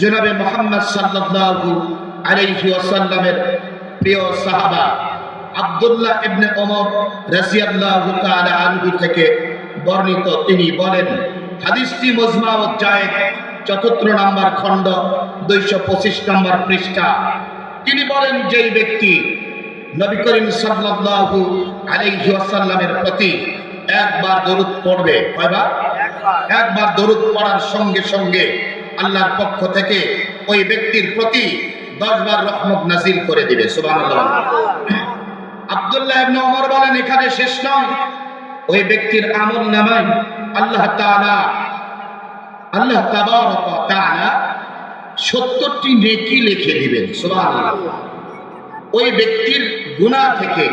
জনাবে মোহাম্মদ সাল্লাল্লাহু আলাইহি ওয়াসাল্লামের প্রিয় সাহাবা আব্দুল্লাহ ইবনে ওমর রাদিয়াল্লাহু তাআলা আনহু থেকে বর্ণিত তিনি বলেন, হাদিসটি মজমা ও জায়েদ চতুর্থ নম্বর খণ্ড দুইশো পঁচিশ নম্বর পৃষ্ঠা। তিনি বলেন, যেই ব্যক্তি নবী করিম সাল্লাল্লাহু আলাইহি ওয়াসাল্লামের প্রতি একবার দরুদ পড়বে, কয়বার? একবার দরুদ পড়ার সঙ্গে সঙ্গে আল্লাহর পক্ষ থেকে ওই ব্যক্তির প্রতি দশবার রহমত নাজিল করে দিবে নামায় আল্লাহ 70টি নেকি লিখে দিবেন ওই ব্যক্তির থেকে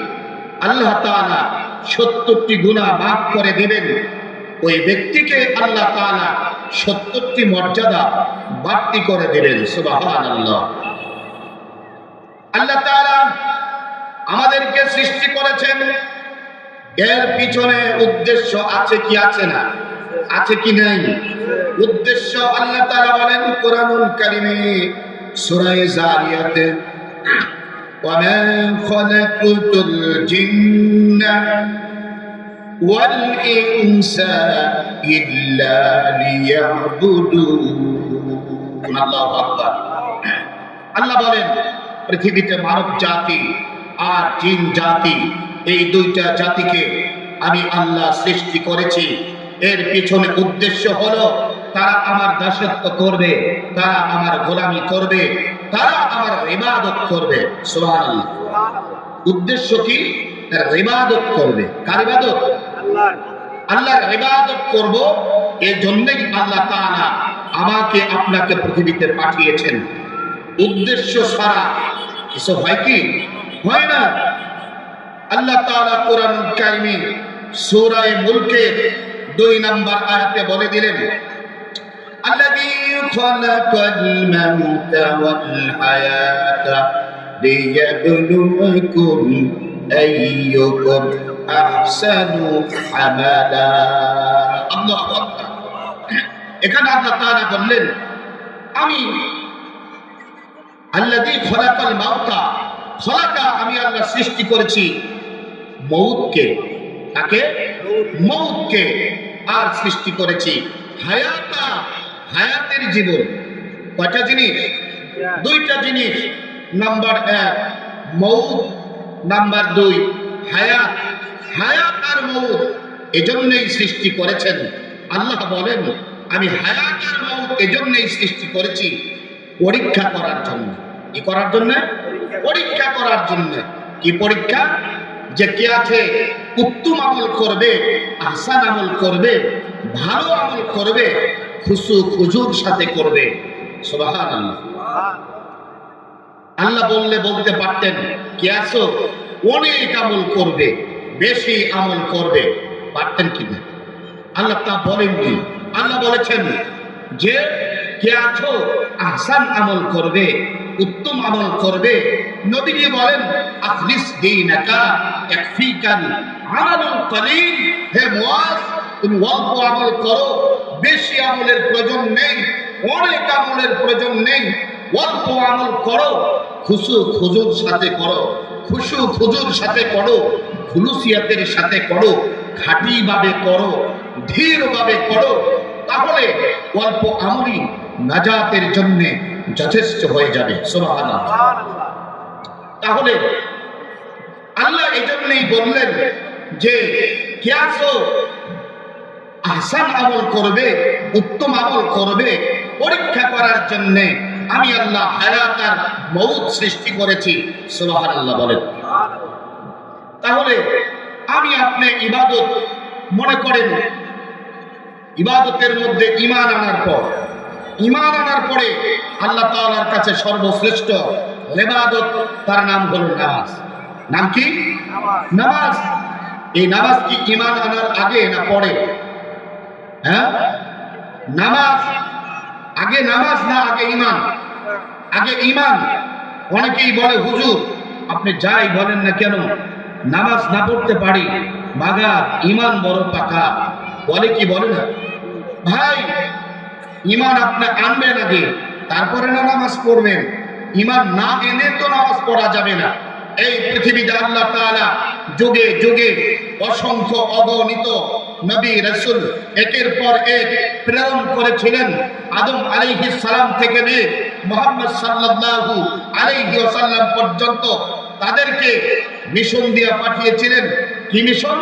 আল্লাহ তাআলা 70টি গুনাহ মাফ করে দিবেন। ওই ব্যক্তিকে আল্লাহ তাআলা 70টি মর্যাদা বাড়তি করে দিবেন সুবহানাল্লাহ আল্লাহ তাআলা আমাদেরকে সৃষ্টি করেছেন এর পিছনে উদ্দেশ্য আছে কি আছে না আছে কি নাই উদ্দেশ্য আল্লাহ তাআলা বলেন কোরআনুল কারিমে সূরা জারিয়াতে وما خلقت الجن والإنس إلا ليعبدون الله أكبر আল্লাহ বলেন পৃথিবীতে মানব জাতি আর জিন জাতি এই দুইটা জাতিকে আমি আল্লাহ সৃষ্টি করেছি এর পিছনে উদ্দেশ্য হলো তারা আমার দাসত্ব করবে তারা আমার গোলামি করবে তারা আমার ইবাদত করবে সুবহানাল্লাহ উদ্দেশ্য কি তারা ইবাদত করবে কার ইবাদত আল্লাহর ইবাদত করব এর জন্যই আল্লাহ তাআলা আমাকে আপনাকে পৃথিবীতে পাঠিয়েছেন উদ্দেশ্য ছাড়া কিছু হয় কি হয় না আল্লাহ তাআলা কোরআন কারিমে সূরা মুলকের দুই নাম্বার আয়াতে বলে দিলেন الذي خلق الموت والحياة ليبلوكم أيكم أحسن عملا الله أكبر এখানে আল্লাহ তাআলা বললেন আমি আল্লাযী খলাকাল মাউতা খলাকা আমি আল্লাহ সৃষ্টি করেছি মৌতকে তাকে মৌতকে আর সৃষ্টি করেছি হায়াতা হায়াতের জীবন কয়টা জিনিস দুইটা জিনিস নাম্বার এক মৌত নাম্বার দুই, হায়াত। হায়াত আর মৌত এজন্যই সৃষ্টি করেছেন। আল্লাহ বলেন, আমি হায়াত আর মৌত এজন্যই সৃষ্টি করেছি পরীক্ষা করার জন্য। কি করার জন্য? পরীক্ষা করার জন্য। কি পরীক্ষা? যে কে আছে, উত্তম আমল করবে আসান আমল করবে, ভালো আমল করবে খুশু খুজুর সাথে করবে। সুবাহান আল্লাহ আল্লাহ বললে, বলতে পারতেন, কে আছো? অনেক আমল করবে, বেশি আমল করবে। পারতেন কি না আল্লাহ তা বলেন কি? আল্লাহ বলেছেন যে, কে আছো? আহসান আমল করবে, উত্তম আমল করবে। নবীজি বলেন, আখলিস দীনাকা ইয়াকফিকাল আমালুল কলিল। হে মুয়াজ তুমি অল্প আমল করো, বেশি আমলের প্রয়োজন নেই, অনেক আমলের প্রয়োজন নেই। অল্প আমল করো খুশু খুজুর সাথে করো খুশু খুজুর সাথে করো, খুলুসিয়াতের সাথে করো খাঁটি ভাবে করো ধীর ভাবে করো, তাহলে অল্প আমলই নাজাতের জন্য যথেষ্ট হয়ে যাবে। তাহলে আল্লাহ এই জন্যই বললেন যে কে আসো আহসান আমল করবে, উত্তম আমল করবে, পরীক্ষা করার জন্য আমি আল্লাহ হায়াত আর মৌত সৃষ্টি করেছি। সুবাহান আল্লাহ বলেন। তাহলে আমি আপনি ইবাদত মনে করেন, ইবাদতের মধ্যে ইমান আনার পর ইমান আনার পরে আল্লাহ তাআলার কাছে সর্বশ্রেষ্ঠ ইবাদত, তার নাম হলো নামাজ। নাম কি? নামাজ। এই নামাজ কি ইমান আনার আগে না পরে? হ্যাঁ? নামাজ আগে নামাজ না আগে ইমান আগে ইমান অনেকেই বলে, হুজুর, আপনি যাই বলেন না কেন? নামাজ না পড়তে পারি মাগা ইমান বড় পাকা। বলে কি, বলে না? ভাই ইমান আপনি আনবেন আগে, তারপরে না নামাজ পড়বেন। ইমান না এনে তো নামাজ পড়া যাবে না। এই পৃথিবীতে আল্লাহ তাআলা যুগে যুগে অসংখ্য অগণিত নবী রাসূল একের পর এক প্রেরণ করেছিলেন আদম আলাইহিস সালাম থেকে নিয়ে মোহাম্মদ সাল্লাল্লাহু আলাইহি ওয়াসাল্লাম পর্যন্ত তাদেরকে মিশন দিয়ে পাঠিয়েছিলেন। কি মিশন?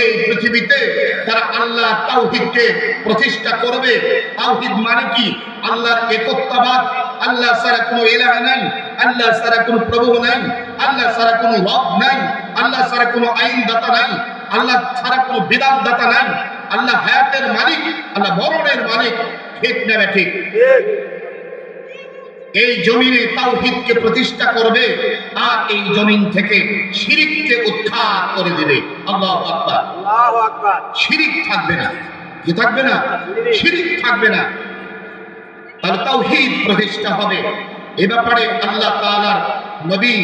এই পৃথিবীতে তারা আল্লাহ তাওহীদকে প্রতিষ্ঠা করবে। তাওহীদ মানে কি? আল্লাহর একত্ববাদ, আল্লাহ ছাড়া কোনো ইলাহ নাই, আল্লাহ ছাড়া কোনো প্রভু নাই, আল্লাহ ছাড়া কোনো রব নাই, আল্লাহ ছাড়া কোনো আইনদাতা নাই। আল্লাহ ছাড়া কোনো বিধান দাতা নাই। আল্লাহ হায়াতের মালিক আল্লাহ মরণের মালিক ঠিক না ঠিক? এই জমিনে তাওহীদকে প্রতিষ্ঠা করবে আর এই জমিন থেকে শিরিককে উৎখাত করে দিবে। আল্লাহু আকবার। আল্লাহু আকবার। শিরিক থাকবে না। কি থাকবে না? শিরিক। থাকবে না। তাহলে তাওহীদ প্রতিষ্ঠা হবে। এ ব্যাপারে আল্লাহ তাআলার নবী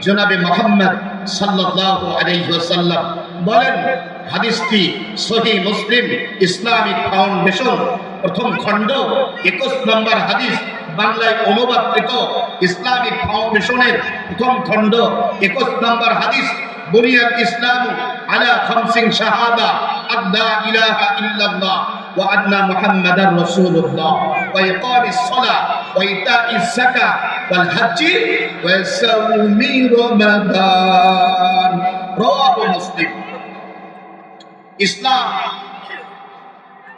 জনাবে মুহাম্মদ সাল্লাল্লাহু আলাইহি ওয়াসাল্লাম বলেন, হাদিসটি সহি মুসলিম ইসলামিক ফাউন্ডেশন, প্রথম খণ্ড, একুশ নম্বর হাদিস, বাংলায় অনুবাদকৃত ইসলামিক ফাউন্ডেশনের প্রথম খণ্ড, একুশ নম্বর হাদিস, বুনিয়াদ ইসলাম আলা খামসিং শাহাদা আদনা ইলাহা ইল্লাল্লাহ ওয়া আদনা মুহাম্মাদার রাসূলুল্লাহ ওয়া ইকামিস সালাহ ইসলাম,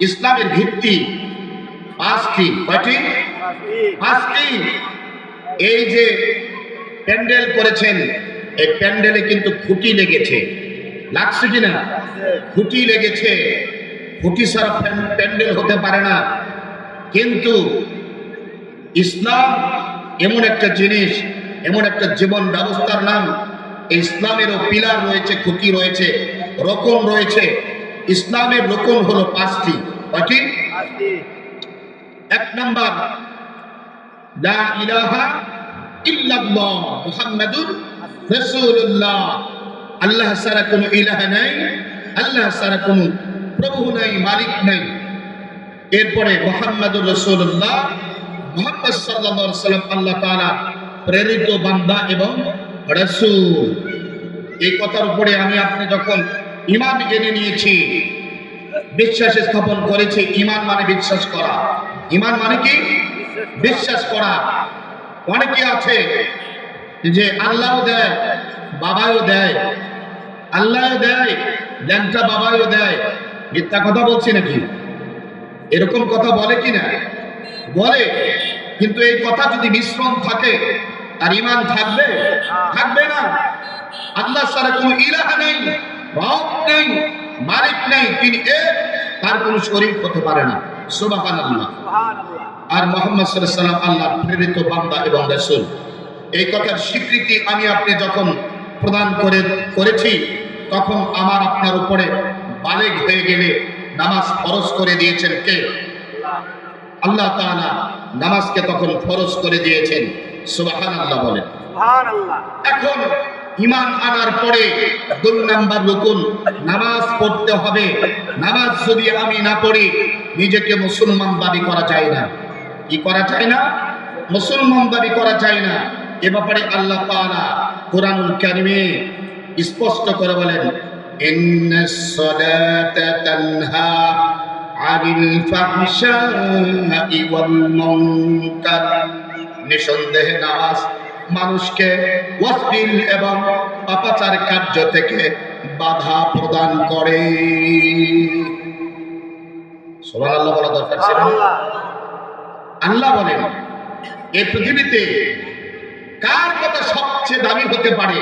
ইসলামের ভিত্তি পাঁচটি কয়টি? পাঁচটি এই যে প্যান্ডেল করেছেন, এই প্যান্ডেলে কিন্তু খুঁটি লেগেছে। লাগছে কিনা খুঁটি লেগেছে। খুঁটি ছাড়া প্যান্ডেল হতে পারে না। কিন্তু ইসলাম এমন একটা জিনিস এমন একটা জীবন ব্যবস্থার নাম। ইসলামেরও পিলার রয়েছে খুকি রয়েছে রকম রয়েছে। ইসলামের রকম হলো পাঁচটি কয়টি? এক নাম্বার লা ইলাহা ইল্লাল্লাহ মুহাম্মাদুর রাসূলুল্লাহ। আল্লাহ ছাড়া কোনো ইলাহ নাই আল্লাহ ছাড়া কোনো প্রভু নাই মালিক নাই। এরপরে মুহাম্মাদুর রাসূলুল্লাহ মুহাম্মদ আল্লাহ তাআলা প্রেরিত বান্দা এবং রাসূল। এই কথার উপরে আমি আপনি যখন ইমান জেনে নিয়েছি, বিশ্বাস স্থাপন করেছে ইমান মানে বিশ্বাস করা। ইমান মানে কি? বিশ্বাস করা। অনেকে আছে যে আল্লাহও দেয় বাবাও দেয়, আল্লাহও দেয়, ল্যাংটা বাবাও দেয়। মিথ্যা কথা বলছি নাকি? এরকম কথা বলে কি না বলে কিন্তু এই কথা যদি মিশ্রণ থাকে আর ইমান থাকবে? থাকবে না। আল্লাহ সারা কোনো ইলাহা নেই রব নেই মালিক নেই তিনি এক তার কোনো শরীর হতে পারে না। সুবহানাল্লাহ। আর মোহাম্মদ সাল্লাল্লাহু আলাইহি সাল্লাম আল্লাহর প্রেরিত বান্দা এবং রাসূল। এই কথার স্বীকৃতি আমি আপনি যখন প্রদান করে করেছি তখন আমার আপনার উপরে বালেগ হয়ে গেলে নামাজ ফরজ করে দিয়েছেন কে? আল্লাহ তাআলা নামাজকে তখন ফরজ করে দিয়েছেন। সুবহানাল্লাহ বলেন। এখন ইমান আনার পরে দুই নাম্বার রুকুন নামাজ পড়তে হবে। নামাজ যদি আমি না পড়ি নিজেকে মুসলমান দাবি করা যায় না। কি করা যায় না? মুসলমান দাবি করা যায় না। এ ব্যাপারে আল্লাহ তাআলা কোরআনুল কারিমে স্পষ্ট করে বলেন ইন্নাস সালাতা তানহা ফাহশাই ওয়াল মুনকার। নিঃসন্দেহে নামাজ মানুষকে অশ্লীল এবং পাপাচার কার্য থেকে বাধা প্রদান করে। সোমান আল্লাহ বলা দরকার ছিল। আল্লাহ বলেন এই পৃথিবীতে কার কথা সবচেয়ে দামি হতে পারে?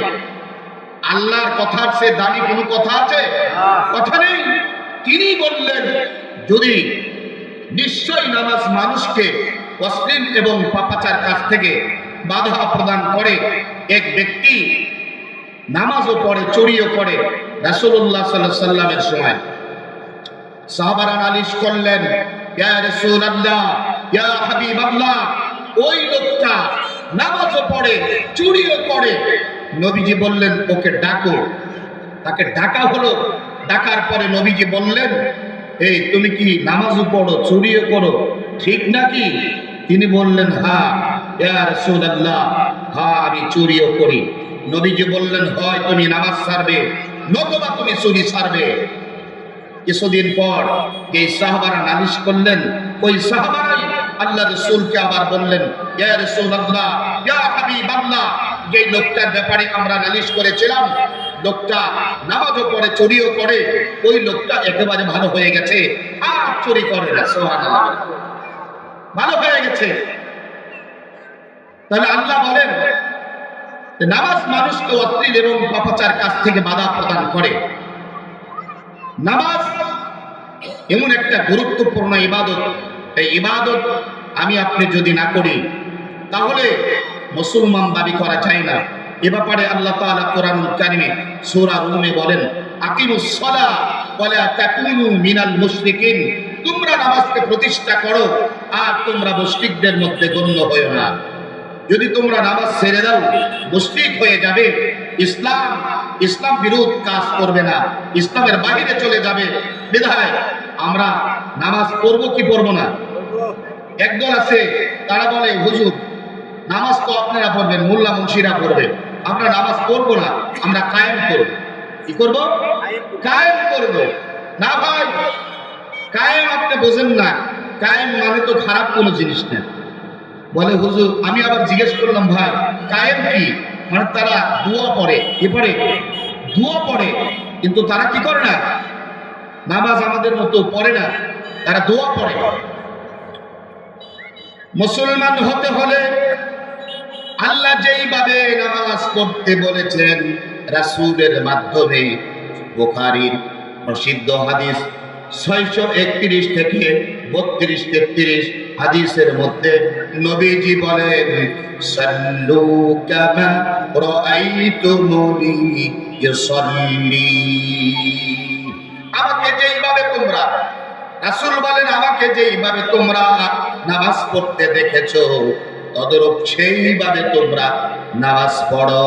আল্লাহর কথার সে দামি কোনো কথা আছে? কথা নেই। তিনি বললেন যদি নিশ্চয় নামাজ মানুষকে অশ্লীল এবং পাপাচার কাছ থেকে বাধা প্রদান করে, এক ব্যক্তি নামাজও পড়ে চুরিও করে রাসূলুল্লাহ সাল্লাল্লাহু আলাইহি সাল্লামের সময়। সাহাবারা নালিশ করলেন ওই লোকটা নামাজও পড়ে চুরিও করে নবীজি বললেন, ওকে ডাকো। তাকে ডাকা হলো। ডাকার পরে নবীজি বললেন এই, তুমি কি নামাজও পড়ো, চুরিও করো, ঠিক নাকি? তিনি বললেন, হা, ইয়া রাসূলুল্লাহ, হা, আমি চুরিও করি। নবীজি বললেন, হয়, তুমি নামাজ ছাড়বে, নতুবা তুমি চুরি ছাড়বে। কিছুদিন পর এই সাহাবারা নালিশ করলেন, ওই সাহাবারাই আল্লাহ রসুলকে আবার বললেন, ইয়া রাসূলুল্লাহ, ইয়া হাবিবাল্লাহ যে লোকটার ব্যাপারে আমরা নালিশ করেছিলাম লোকটা নামাজও পড়ে, চুরিও করে, ওই লোকটা একেবারে ভালো হয়ে গেছে। আর চুরি করে না, সুবহানাল্লাহ। ভালো হয়ে গেছে। তাহলে আল্লাহ বলেন নামাজ মানুষকে অশ্লীল এবং পাপাচার কাছ থেকে বাধা প্রদান করে। নামাজ এমন একটা গুরুত্বপূর্ণ ইবাদত। এই ইবাদত আমি আপনি যদি না করি, তাহলে মুসলমান দাবি করা যায় না। এ ব্যাপারে আল্লাহ তাআলা কোরআন কারিমে সূরা রুমে বলেন, আকিমুস সালাহ ওয়ালা তাকুনু মিনাল মুশরিকিন। তোমরা নামাজকে প্রতিষ্ঠা করো আর তোমরা মুশরিকদের মধ্যে গণ্য হয়ো না। যদি তোমরা নামাজ ছেড়ে দাও, মুশরিক হয়ে যাবে। ইসলাম ইসলাম বিরোধ কাজ করবে না। ইসলামের বাইরে চলে যাবে। বিধায় আমরা নামাজ পড়ব কি পড়ব না? একদল আছে, তারা বলে, হুজুর, নামাজ তো আপনারা পড়বেন, মোল্লা মুন্সিরা পড়বে। আমরা নামাজ পড়ব না, আমরা কায়েম করব। কি করব? কায়েম করব। না ভাই, কায়েম আপনি বোঝেন না, কায়েম মানে তো খারাপ কোনো জিনিস না। বলে, হুজুর, আমি আবার জিজ্ঞেস করলাম, ভাই, কায়েম কি? মানে তারা দোয়া পড়ে পড়ে দোয়া পড়ে কিন্তু তারা কি করে না? নামাজ আমাদের মতো পড়ে না, তারা দোয়া পড়ে মুসলমান হতে হলে আল্লাহ যেইভাবে নামাজ পড়তে বলেছেন, রাসূলের মাধ্যমে বুখারীর প্রসিদ্ধ হাদিস ছয়শো একত্রিশ থেকে বত্রিশ তেত্রিশ হাদিসের মধ্যে নবীজি বলেন, সাল্লু কামা রাআইতুমুনি ইউসাল্লি। আমাকে যেইভাবে তোমরা, রাসূল বলেন, আমাকে যেইভাবে তোমরা নামাজ পড়তে দেখেছ তদরূপ সেইভাবে তোমরা নামাজ পড়ো।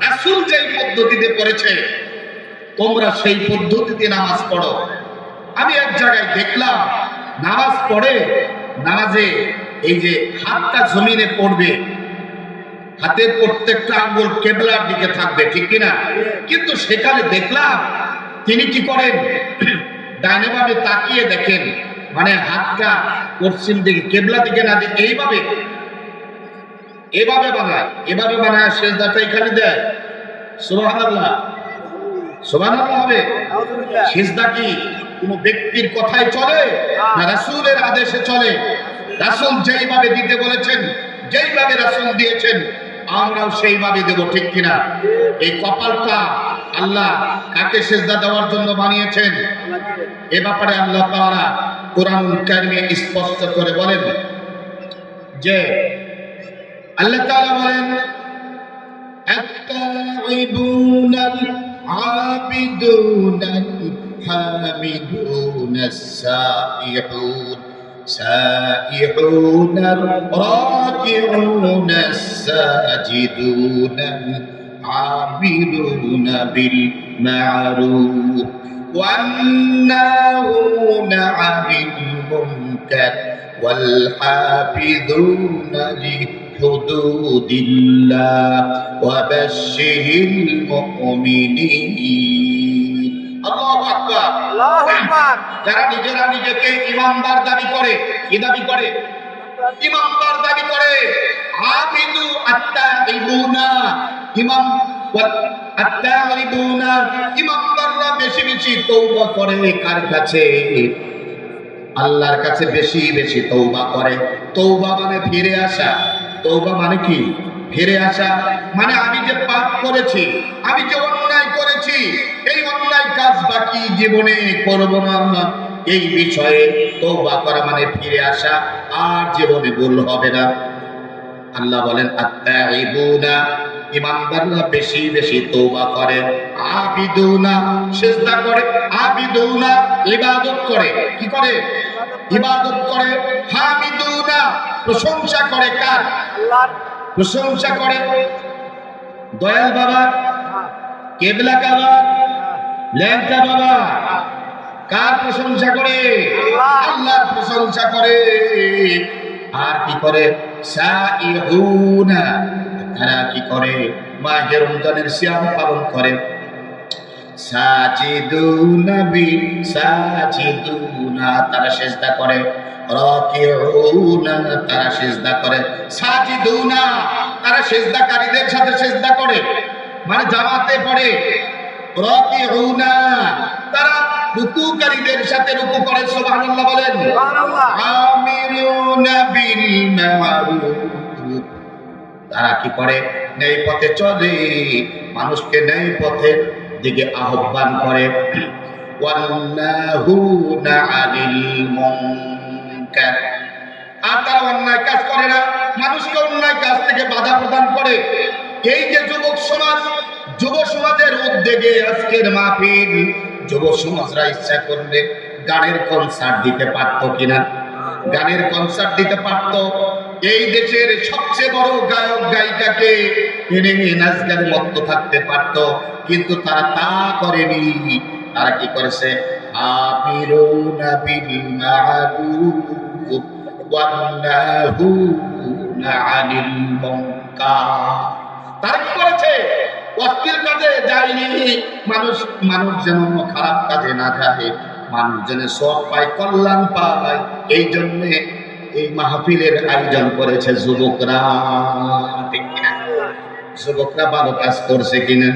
রাসূল যেই পদ্ধতিতে পড়েছে, তোমরা সেই পদ্ধতিতে নামাজ পড়ো। আমি এক জায়গায় দেখলাম, নামাজ পড়ে, নামাজে এই যে হাতটা জমিনে পড়বে হাতের প্রত্যেকটা আঙ্গুল কেবলার দিকে থাকবে, ঠিক কিনা? কিন্তু সেখানে দেখলাম, তিনি কি করেন? ডাইনে বামে তাকিয়ে দেখেন মানে হাতটা পশ্চিম দিকে কেবলা দিকে না দিকে এইভাবে এভাবে বানায় এভাবে বানায় শেষদাটা এখানে দেয়। সুবহানাল্লাহ। হবে। সিজদা কি কোনো ব্যক্তির কথায় চলে না রাসূলের আদেশে চলে? রাসূল যেইভাবে দিতে বলেছেন যেইভাবে রাসূল দিয়েছেন আমরাও সেইভাবে দেব ঠিক কিনা? এই কপালটা আল্লাহ কাকে সেজদা দেওয়ার জন্য বানিয়েছেন? এ ব্যাপারে আল্লাহ কোরআনুল কারিমে স্পষ্ট করে বলেন যে আল্লাহ তাআলা বলেন التائبون العابدون الحامدون السائحون سائحون الراكعون الساجدون العاملون بالمعروف والناهون عن المنكر والحافظون لحدود الله وبشر المؤمنين الله أكبر আল্লাহু আকবার যারা নিজেরা নিজেকে ইমানদার দাবি করে কি দাবি করে ইমানদার দাবি করে আবিদু আত্তাইবুনা ইমাম আত্তাইবুনা ইমানদাররা বেশি বেশি তওবা করে কার কাছে? আল্লাহর কাছে বেশি বেশি তৌবা করে। তৌবা মানে ফিরে আসা। তৌবা মানে কি? ফিরে আসা মানে আমি যে পাপ করেছি, আমি যে অন্যায় করেছি, এই অন্যায় কাজ বাকি জীবনে করব না। এই বিষয়ে তৌবা করা মানে ফিরে আসা, আর জীবনে ভুল হবে না। আল্লাহ বলেন আত্তাইবুনা ইমানদাররা বেশি বেশি তওবা করে। আবিদুনা, সিজদা করে, আবিদুনা, ইবাদত করে। কি করে? ইবাদত করে। হামিদুনা, প্রশংসা করে কার? প্রশংসা করে দয়াল বাবা, কেবলা কাবা, ল্যাংটা বাবা। কার প্রশংসা করে? আল্লাহ। আল্লাহর প্রশংসা করে। আর কি করে? সাইহুনা তারা কি করে? মাহে রমজানের সিয়াম পালন করে। সাজিদুনা বি সাজিদুনা তারা সেজদা করে। রাকিউনা তারা সেজদা করে। সাজিদুনা তারা সেজদাকারীদের সাথে সেজদা করে। মানে জামাতে পড়ে। রাকিউনা তারা রুকুকারীদের সাথে রুকু করে সুবহানাল্লাহ বলেন। সুবহানাল্লাহ। আমিরুনা বিল মারুফ। তারা কি করে? ন্যায় পথে চলে, মানুষকে ন্যায় পথের দিকে আহ্বান করে। আর তারা অন্যায় কাজ করে না, মানুষকে অন্যায় কাজ থেকে বাধা প্রদান করে। এই যে যুবক সমাজ, যুব সমাজের উদ্যোগে আজকের মাহফিল, যুব সমাজরা ইচ্ছা করলে গানের কনসার্ট দিতে পারতো কিনা? গানের কনসার্ট দিতে পারত এই দেশের সবচেয়ে বড় গায়ক, গায়িকাকে এনে নাচ গানে মত্ত থাকতে পারত, কিন্তু তারা তা করেনি। তারা কি করেছে? আমিরুনা বিল মারুফ ওয়ান্নাহুনা আনিল মুনকার। তারা কি করেছে? অশ্লীল কাজে যায়নি। মানুষ মানুষ যেন খারাপ কাজে না যায় মানুষ যেন সব পায়, কল্যাণ পায়। এই জন্যে এই মাহফিলের আয়োজন করেছে যুবকরা? যুবকরা ভালো কাজ করছে কিনা?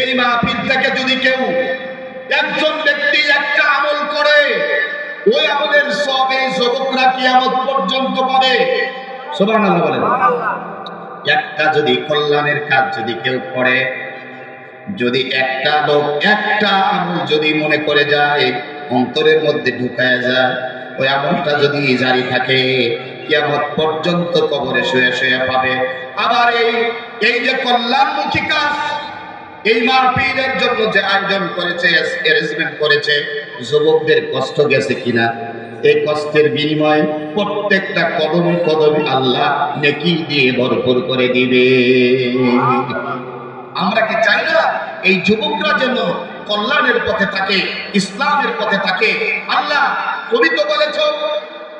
এই মাহফিল থেকে যদি কেউ একজন ব্যক্তি একটা আমল করে, ওই আমলের সব এই যুবকরা কি কিয়ামত পর্যন্ত পাবে। একটা যদি কল্যাণের কাজ যদি কেউ করে, যদি একটা লোক একটা আমল যদি মনে করে যায়, অন্তরের মধ্যে ঢুকায় যায় ওই আমলটা যদি জারি থাকে, কিয়ামত পর্যন্ত কবরে শুয়ে শুয়ে পাবে। আবার এই এই যে কল্যাণমুখী কাজ, এই মাহফিলের জন্য যে আয়োজন করেছে অ্যারেঞ্জমেন্ট করেছে, যুবকদের কষ্ট গেছে কিনা? এই কষ্টের বিনিময়ে প্রত্যেকটা কদমে কদমে আল্লাহ নেকি দিয়ে ভরপুর করে দিবে। আমরা কি চাই না এই যুবকরা যেন কল্যাণের পথে থাকে, ইসলামের পথে থাকে। আল্লাহ তুমি তো বলেছ,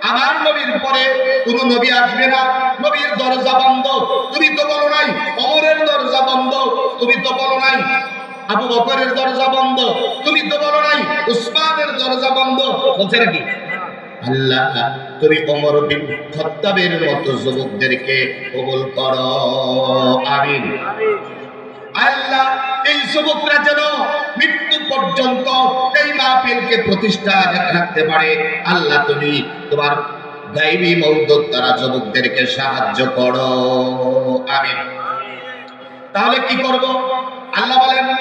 আমার নবীর পরে কোন নবী আসবে না। নবীর দরজা বন্ধ। তুমি তো বলো নাই, অমরের দরজা বন্ধ। তুমি তো বলো নাই, আবু বকরের দরজা বন্ধ। তুমি তো বলো নাই, উসমানের দরজা বন্ধ। বলছে নাকি? আল্লাহ, তুমি অমর বিন খত্তাবের মতো যুবকদেরকে কবুল করো। আমিন আমিন। আল্লাহ, এই যুবকরা যেন মৃত্যু পর্যন্ত এই মাহফিলকে প্রতিষ্ঠা রাখতে পারে। আল্লাহ তুমি তোমার গাইবি মৌদত তারা যুবকদেরকে সাহায্য করো। আমিন। তাহলে কি করব? আল্লাহ বলেন,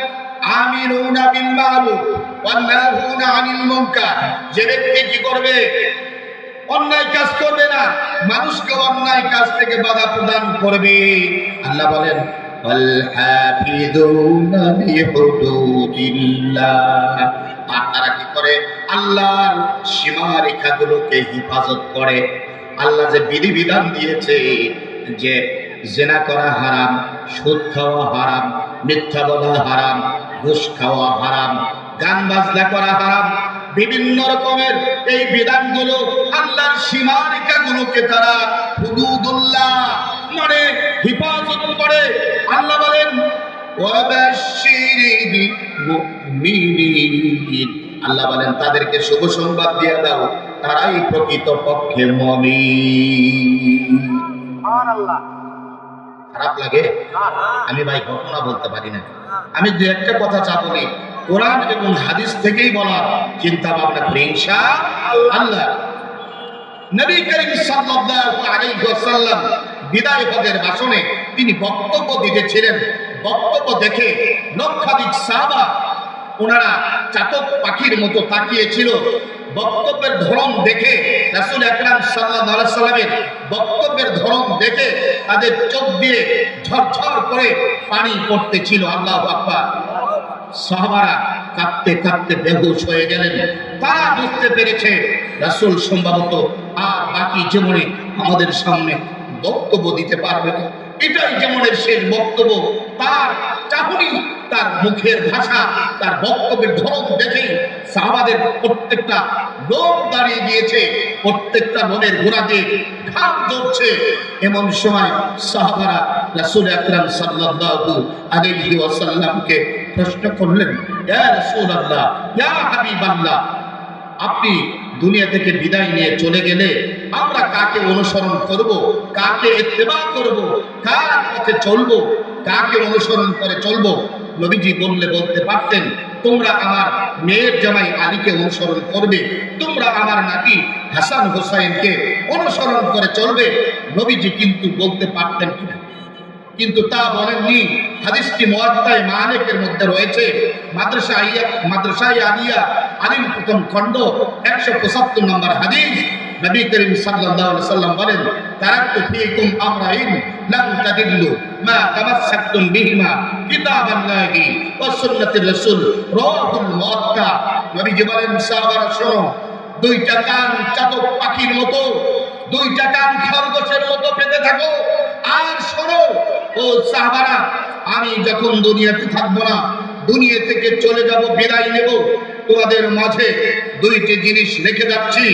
আমিনুনা বিল মারুফ ওয়ান্নাহুনা আনিল মুনকার। যে ব্যক্তি কি করবে? অন্যায় কাজ করবে না। মানুষকে অন্যায় কাজ থেকে বাধা প্রদান করবে। আল্লাহ বলেন আর তারা কি করে? আল্লাহর সীমারেখাগুলোকে হেফাজত করে। আল্লাহ যে বিধিবিধান দিয়েছে যে জেনা করা হারাম, সুদ খাওয়া হারাম, মিথ্যা বলা হারাম, ঘুষ খাওয়া হারাম গান বাজনা করা হারাম, বিভিন্ন রকমের এই বিধানগুলো আল্লাহর সীমারেখাগুলোকে তারা হুদুদুল্লাহ মানে হিফাজত করে। আল্লাহ বলেন আল্লাহ বলেন তাদেরকে শুভ সংবাদ দিয়ে দাও। তারাই প্রকৃত পক্ষে সুবহানাল্লাহ। খারাপ লাগে? আমি ভাই ঘটনা বলতে পারি না। আমি দু একটা কথা চাবনি কোরআন এবং হাদিস থেকেই বলা চিন্তা ভাবনা করি ইনশা আল্লাহ। নবী করিম সাল্লাল্লাহু আলাইহি ওয়াসাল্লাম বিদায় হজের ভাষণে তিনি বক্তব্য দিতেছিলেন। বক্তব্য দেখে লক্ষাধিক সাহাবা ওনারা চাতক পাখির মতো তাকিয়েছিল। বক্তব্যের ধরন দেখে রাসূল আলাইহি সাল্লামের বক্তব্যের ধরন দেখে তাদের চোখ দিয়ে ঝরঝর করে পানি পড়তেছিল। আল্লাহ আকবার। সাহাবারা কাঁদতে কাঁদতে বেহুশ হয়ে গেলেন। তারা বুঝতে পেরেছে রাসূল সম্ভবত আর বাকি জীবনে আমাদের সামনে বক্তব্য দিতে পারবে না। এটাই যেমনের শেষ বক্তব্য, তার চাহনি, তার মুখের ভাষা, তার বক্তব্যের ধরন দেখেই সাহাবাদের প্রত্যেকটা লোক দাঁড়িয়ে গিয়েছে, প্রত্যেকটা লোকের গোড়াতে ঘাম ধরছে এমন সময় সাহাবারা রাসূল আকরাম সাল্লাল্লাহু আলাইহি ওয়াসাল্লামকে প্রশ্ন করলেন, ইয়া রাসূলুল্লাহ, ইয়া হাবিবাল্লাহ আপনি দুনিয়া থেকে বিদায় নিয়ে চলে গেলে আমরা কাকে অনুসরণ করব? কাকে ইত্তেবা করব? কার পথে চলবো? কাকে অনুসরণ করে চলবো? নবীজি বললে, বলতে পারতেন, তোমরা আমার মেয়ের জামাই আলীকে অনুসরণ করবে, তোমরা আমার নাতি হাসান হোসাইনকে অনুসরণ করে চলবে। নবীজি কিন্তু বলতে পারতেন কিনা? কিন্তু তা বলেননি। হাদিসটি মুয়াত্তায় মালিকের মধ্যে রয়েছে। মাদ্রাসা আইয়া আলিয়া আলিম প্রথম খণ্ড, একশো পঁচাত্তর নম্বর হাদিস নবী করিম সাল্লাম বলেন লাম তাদিল্লু মা বিহিমা সুন্নাতির রাসূল। মুয়াত্তা। নবীজি বলেন সাহাবারা শোনো, দুইটা কান চাতক পাখির মতো, দুইটা কান খরগোশের মতো পেতে থাকো। আর শোনো ও সাহাবারা আমি যখন দুনিয়াতে থাকব না দুনিয়া থেকে চলে যাব বিদায় নেব তোমাদের মাঝে দুইটি জিনিস রেখে যাচ্ছি।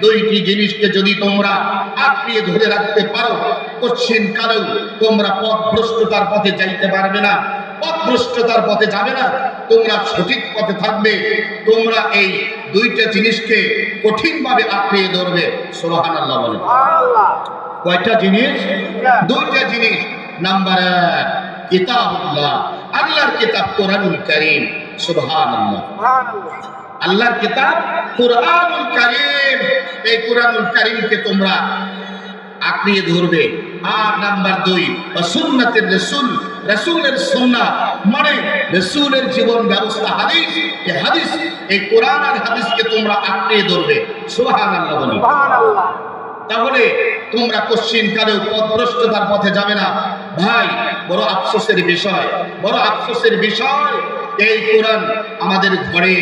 দুইটি জিনিসকে যদি তোমরা আঁকড়িয়ে ধরে রাখতে পারো কঠিন কালেও তোমরা পথভ্রষ্টতার পথে যাইতে পারবে না। পথভ্রষ্টতার পথে যাবে না তোমরা সঠিক পথে থাকবে। তোমরা এই দুইটা জিনিসকে কঠিনভাবে আঁকড়িয়ে ধরবে। সোহান আল্লাহ বলে কয়টা জিনিস? দুইটা জিনিস। নাম্বার এক কিতাবুল্লাহ। আল্লাহর কিতাব কোরআনুল কারীম। সুবহানাল্লাহ। আল্লাহর কিতাব কোরআনুল কারীম। এই কোরআনুল কারীমকে তোমরা আঁকড়িয়ে ধরবে। আর নাম্বার দুই সুন্নাতের রসুল। রসুলের সুন্নাহ মানে রসুলের জীবন ব্যবস্থা হাদিস। এই হাদিস এই কোরআন আর হাদিসকে তোমরা আঁকড়িয়ে ধরবে। সুবহানাল্লাহ বলি। তাহলে তোমরা কশ্চিন কালেও পথভ্রষ্টতার পথে যাবে না। ভাই, বড় আফসোসের বিষয়, বড় আফসোসের বিষয়, এই কোরআন আমাদের ঘরে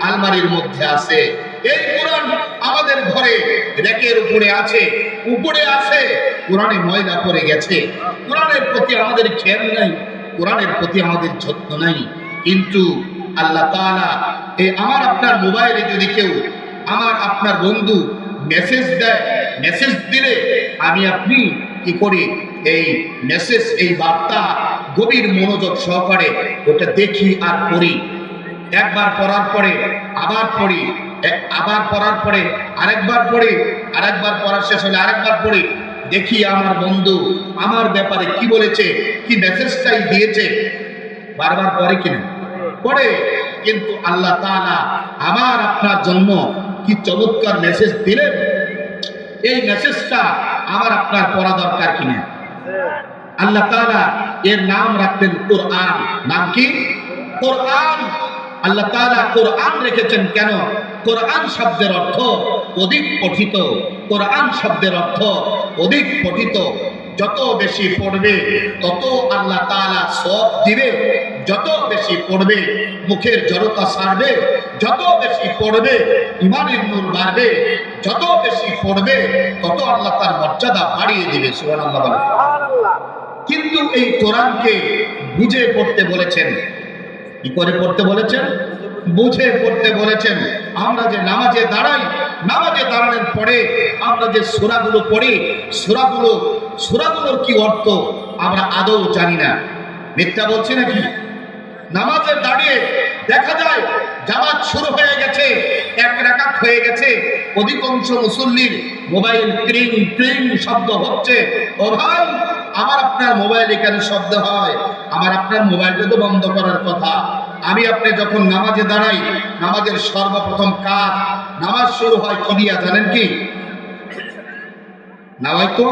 আলমারির মধ্যে আছে। এই কোরআন আমাদের ঘরে রেকের উপরে আছে উপরে আছে, কোরআনে ময়লা পড়ে গেছে। কোরআনের প্রতি আমাদের খেয়াল নাই, কোরআনের প্রতি আমাদের যত্ন নাই। কিন্তু আল্লাহ তাআলা এই আমার আপনার মোবাইলে যদি কেউ আমার আপনার বন্ধু মেসেজ দেয় মেসেজ দিলে আমি আপনি কি করি এই মেসেজ এই বার্তা গভীর মনোযোগ সহকারে ওটা দেখি আর পড়ি। একবার পড়ার পরে আবার পড়ি আবার পড়ার পরে আরেকবার পড়ি, আরেকবার পড়ার শেষ হলে আরেকবার পড়ি। দেখি আমার বন্ধু আমার ব্যাপারে কি বলেছে, কি মেসেজটাই দিয়েছে। বারবার পড়ে কিনা? পরে কিন্তু আল্লাহ তাআলা আমার আপনার জন্য কি চমৎকার মেসেজ দিলেন? এই মেসেজটা আমার আপনার পড়া দরকার কিনা আল্লাহ তাআলা এর নাম রাখতেন কোরআন। নাম কি? কোরআন। আল্লাহ তাআলা কোরআন রেখেছেন কেন? কোরআন শব্দের অর্থ অধিক পঠিত। কোরআন শব্দের অর্থ অধিক পঠিত। যত বেশি পড়বে, তত আল্লাহ তাআলা সব দিবে। যত বেশি পড়বে মুখের জড়তা সারবে যত বেশি পড়বে ইমানের নূর বাড়বে যত বেশি পড়বে তত আল্লাহ তার মর্যাদা বাড়িয়ে দিবে সুবহানাল্লাহ বলে। কিন্তু এই কোরআনকে বুঝে পড়তে বলেছেন। কি করে পড়তে বলেছেন? বুঝে পড়তে বলেছেন। আমরা যে নামাজে দাঁড়াই নামাজে দাঁড়ানোর পরে আমরা যে সূরাগুলো পড়ি সূরাগুলো সূরাগুলোর কি অর্থ আমরা আদৌ জানি না। মিথ্যা বলছি নাকি? নামাজে দাঁড়িয়ে দেখা যায় জামাত শুরু হয়ে গেছে, এক রাকাত হয়ে গেছে। অধিকাংশ মুসল্লির মোবাইল ক্রিং ক্রিং শব্দ হচ্ছে। ও ভাই, আমার আপনার মোবাইল এখানে শব্দ হয়? আমার আপনার মোবাইলটা তো বন্ধ করার কথা। আমি আপনি যখন নামাজে দাঁড়াই, নামাজের সর্বপ্রথম কাজ, নামাজ শুরু হয় কি দিয়া জানেন কি? নামাজ তো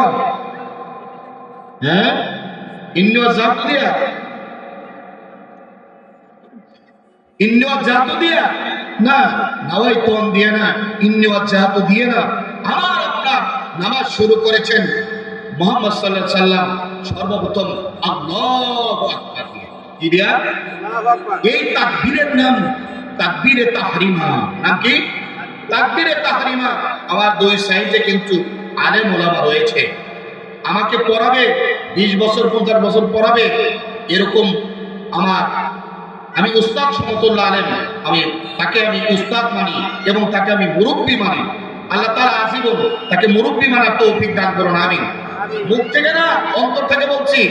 হ্যাঁ? জাত দিয়া ইন্ন জাত দিয়া না নাওয়াই তোন দিয়ে না ইন্ন জাত দিয়ে না আমার আপনার নামাজ শুরু করেছেন মোহাম্মদ সাল্লাহ সাল্লাম সর্বপ্রথম আল্লাহ আকবার দিয়ে। কি দিয়া? এই তাকবীরের নাম তাকবীরে তাহরিমা নাম কি তাকবীরে তাহরিমা আমার দুই সাইডে কিন্তু আলেম ওলামা রয়েছে। আমাকে পড়াবে বিশ বছর পঞ্চাশ বছর পড়াবে এরকম আমার আমি উস্তাদ সমতুল্লাহ আলেম আমি, তাকে আমি উস্তাদ মানি এবং তাকে আমি মুরব্বী মানি। আল্লাহ তালা আসিবন, তাকে মুরব্বী মানার তৌফিক দান করুন আমি মুখ থেকে না, অন্তর থেকে বলছি,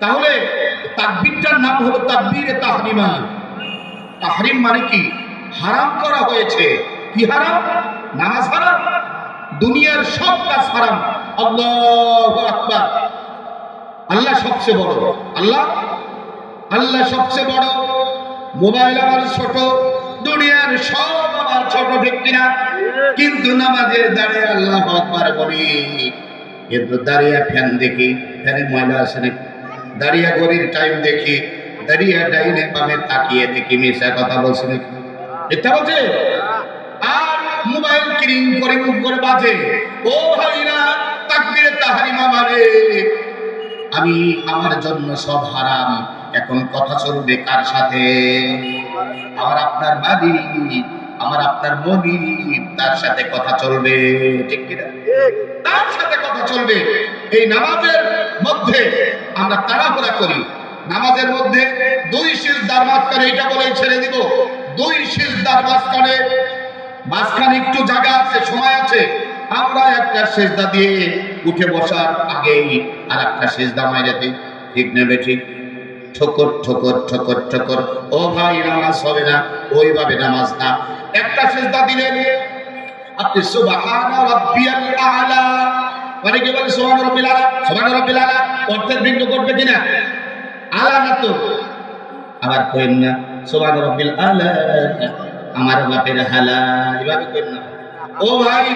তাহলে তাকবীরটার নাম হলো তাকবীরে তাহরিমা তাহরিম মানে কি? হারাম করা হয়েছে। কি হারাম? নামাজ হারাম। দুনিয়ার সব কাজ হারাম। আল্লাহু আকবার। আল্লাহ সবচেয়ে বড়। আল্লাহ আল্লাহ সবচেয়ে বড়। মোবাইল আমার ছোট, দুনিয়ার সব আমার ছোট ঠিক কিনা? কিন্তু নামাজের দাঁড়িয়ে আল্লাহ আকবার বলি। কিন্তু দাঁড়িয়ে ফ্যান দেখি, ফ্যানে ময়লা আসে নাকি? দাঁড়িয়ে গড়ির টাইম দেখি, দাঁড়িয়ে ডাইনে বামে তাকিয়ে দেখি, মিশা কথা বলছে নাকি? মিথ্যা বলছে? আর মোবাইল ক্রিং করে মুখ করে বাজে। ও ভাইরা, তাকবীরে তাহারিমা আমি আমার জন্য সব হারাম। এখন কথা চলবে কার সাথে? আমার আপনার মাদি আমার আপনার মনি তার সাথে কথা চলবে ঠিক কিনা? তার সাথে কথা চলবে। এই নামাজের মধ্যে আমরা তাড়াহুড়া করি। নামাজের মধ্যে দুই সিজদার মাঝখানে এটা বলেই ছেড়ে দিব দুই সিজদার মাঝখানে মাঝখানে একটু জায়গা আছে সময় আছে আমরা একটা সেজদা দিয়ে উঠে বসার আগেই আর একটা সেজদা মাইরে দিই। ঠিক নেবে ঠিক? ঠোকর ঠোকর ঠোকর ঠোকর। ও ভাই, নামাজ হবে না, ওইভাবে নামাজ না। একটা সেজদা দিলেন আপনি সুবহানা রাব্বিয়াল আলা। মানে কি বলে সুবহান রাব্বিল আলা, সুবহান রাব্বিল আলা, অর্থের ভিন্ন করবে কিনা? আলা না তো। আবার কইন না, সুবহান রাব্বিল আলা, আমার বাপের হালা। এভাবে কইন না। ও ভাই,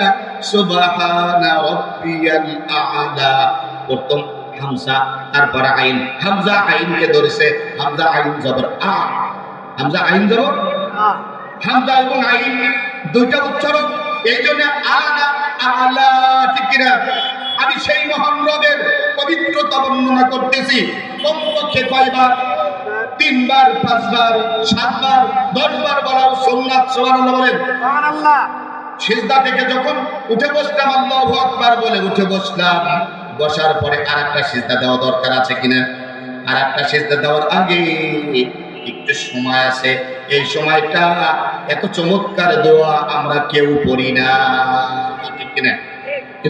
না, সুবহানা রাব্বিয়াল আলা। প্রথম হামজা তারপর আইন। হামজা আইনকে ধরেছে হামজা আইন জবর আ। হামজা আইন জবর? হামজা এবং আইন দুইটা উচ্চারণ এই জন্য আলাদা আলা ঠিক কিনা? আমি সেই মহান রবের পবিত্রতা বর্ণনা করতেছি। কমপক্ষে কয়বার? তিনবার পাঁচবার সাতবার দশবার বলা সোমনাথ সোহানুল্লাহ বলেন। সিজদা থেকে যখন উঠে বসলাম আল্লাহু আকবার বলে উঠে বসলাম। বসার পরে আর একটা সিজদা দেওয়া দরকার আছে কিনা? আর একটা সিজদা দেওয়ার আগে একটু সময় আছে। এই সময়টা এত চমৎকার দোয়া আমরা কেউ পড়ি না। ঠিক কিনা?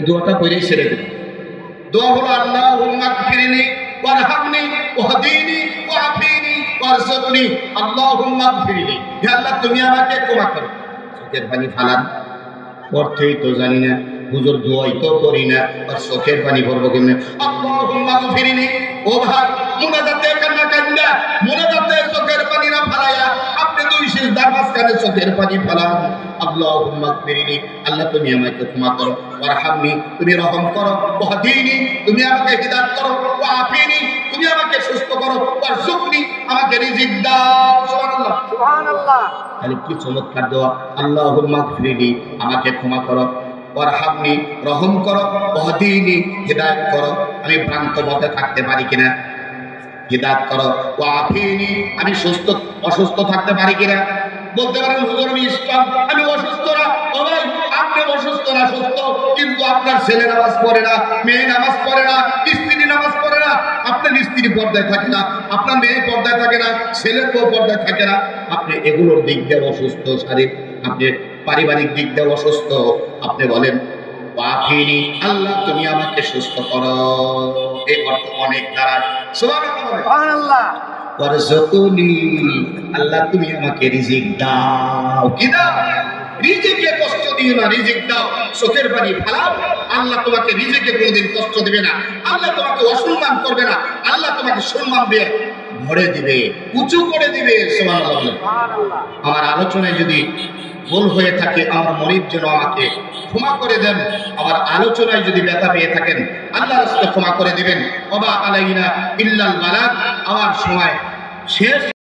দোয়াটা পড়েই ছেড়ে দেব। দোয়া হলো আল্লাহ মাগফিরনি ওয়ারহামনি ওয়াহদিনি ওয়াফিনি ওয়ারzuqনি আল্লাহুম্মা মাগফিরনি হে আল্লাহ, তুমি আমাকে ক্ষমা করো। চোখের পানি ফালান। অর্থই তো জানি না। হুজুর দোয়াই তো করি না আর চোখের পানি ভরবো কেমনে? আল্লাহুম্মা গফিরনি ও ভাই মুনাজাতে কান্না কান্দা মুনাজাতে চোখের পানি না ফালাইয়া আপনি দুই সিজদার মাঝখানে চোখের পানি ফালান। আল্লাহুম্মা গফিরনি আল্লাহ তুমি আমাকে ক্ষমা করো ওয়ারহামনি। তুমি রহম করো ওয়াহদিনি। তুমি আমাকে হিদায়াত করো ওয়াফিনি তুমি আমাকে সুস্থ করো ওয়ারজুকনি আমাকে রিজিক দাও। সুবহানাল্লাহ। সুবহানাল্লাহ। তাহলে কি চমৎকার দোয়া? আল্লাহ মাগফিরিনি আমাকে ক্ষমা করো ওয়ারহামনি রহম করো ওয়াহদিনি হিদায়াত করো, আমি ভ্রান্ত পথে থাকতে পারি কিনা? হিদায়াত করো ওয়াফিনি আমি সুস্থ, অসুস্থ থাকতে পারি কিনা? বলতে পারেন, হুজুর, আমি ইসলাম, আমি অসুস্থ না, ও আপনি অসুস্থ না, সুস্থ, কিন্তু আপনার ছেলে নামাজ পড়ে না, মেয়ে নামাজ পড়ে না, স্ত্রী নামাজ পড়ে না, আপনার স্ত্রী পর্দায় থাকে না, আপনার মেয়ে পর্দায় থাকে না, ছেলের পর্দায় থাকে না, আপনি এগুলোর দিক দিয়ে অসুস্থ শারীর আপনি পারিবারিক দিক দিয়ে অসুস্থ। আপনি বলেন পাখিনি আল্লাহ তুমি আমাকে সুস্থ করো। এই অর্থ অনেক ওয়ারযুকুনি আল্লাহ তুমি আমাকে রিজিক দাও। কি দাও? রিজিকে কষ্ট দিও না রিজিক দাও। চোখের পানি ফালাও। আল্লাহ তোমাকে রিজিকে কোনোদিন কষ্ট দিবে না। আল্লাহ তোমাকে অসম্মান করবে না। আল্লাহ তোমাকে সম্মান দিয়ে ভরে দিবে উঁচু করে দিবে। সুবহানাল্লাহ। আমার আলোচনায় যদি ভুল হয়ে থাকে, আমার মরিব যেন আমাকে ক্ষমা করে দেন। আমার আলোচনায় যদি ব্যথা পেয়ে থাকেন, আল্লাহ রাস্তা ক্ষমা করে দেবেন। অবা আলাইনা ইল্লাল বালাগ আমার সময় শেষ।